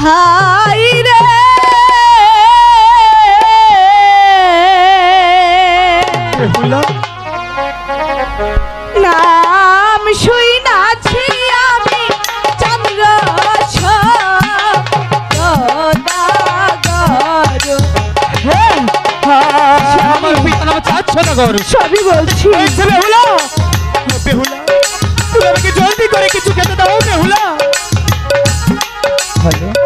High রে। নাম শুই নাছি আমি চন্দ্র আমার পিতা নাম চাচ্ছ না গৌর সবই বলছি বেহুলা বেহুলা তুমি আমাকে জলদি করে কিছু খেতে দাও বেহুলা। হ্যালো?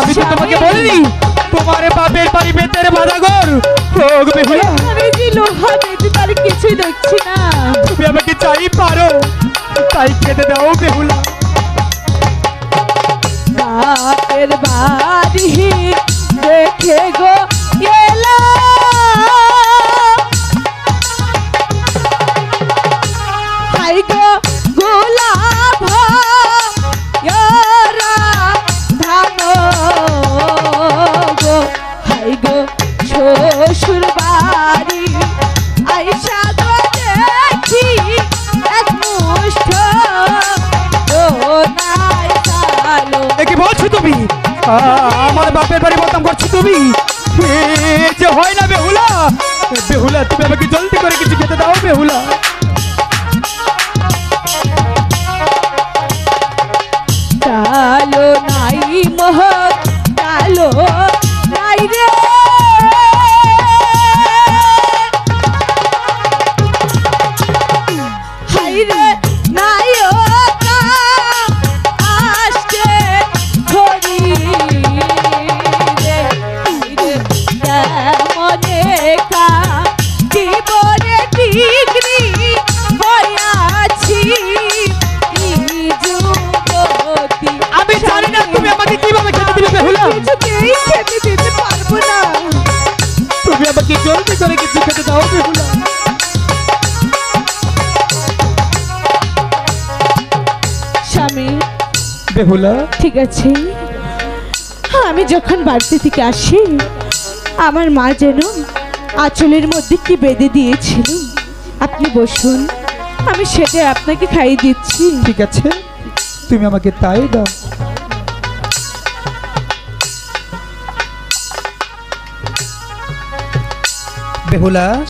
আমি তো তোমাকে বলিনি তোমার বাপের বাড়ি বেতের বাধা ঘর ও গো বেহুলা। এখানে যে লোহা দেখি তার কিছুই দেখছি না। তুমি আমাকে চাই পারো তাই খেতে দাও বেহুলা। বাপের বাড়ি দেখে গো আমার বাপের বাড়ি বদনাম করছ তুমি? যে হয় না বেহুলা বেহুলা, তুমি আমাকে জলদি করে কিছু খেতে দাও, বেহুলা। কেমনে কা জীবনে ডিগ্রি আমি জানি না তুমি আমাকে কীভাবে খেতে দিবে বেহুলা কিছুতেই খেতে দিতে পারব না। তুমি আমাকে জলদি করে কিছু খেতে দাও বেহুলা স্বামী বেহুলা। ঠিক আছে। আমি যখন বাড়িতে থেকে আসি আমার মা যেন আঁচলের মধ্যে কি বেঁধে দিয়েছিল? আপনি বসুন, আমি সেটা আপনাকে খাইয়ে দিচ্ছি। ঠিক আছে, তুমি আমাকে তাই দাও। বেহুলা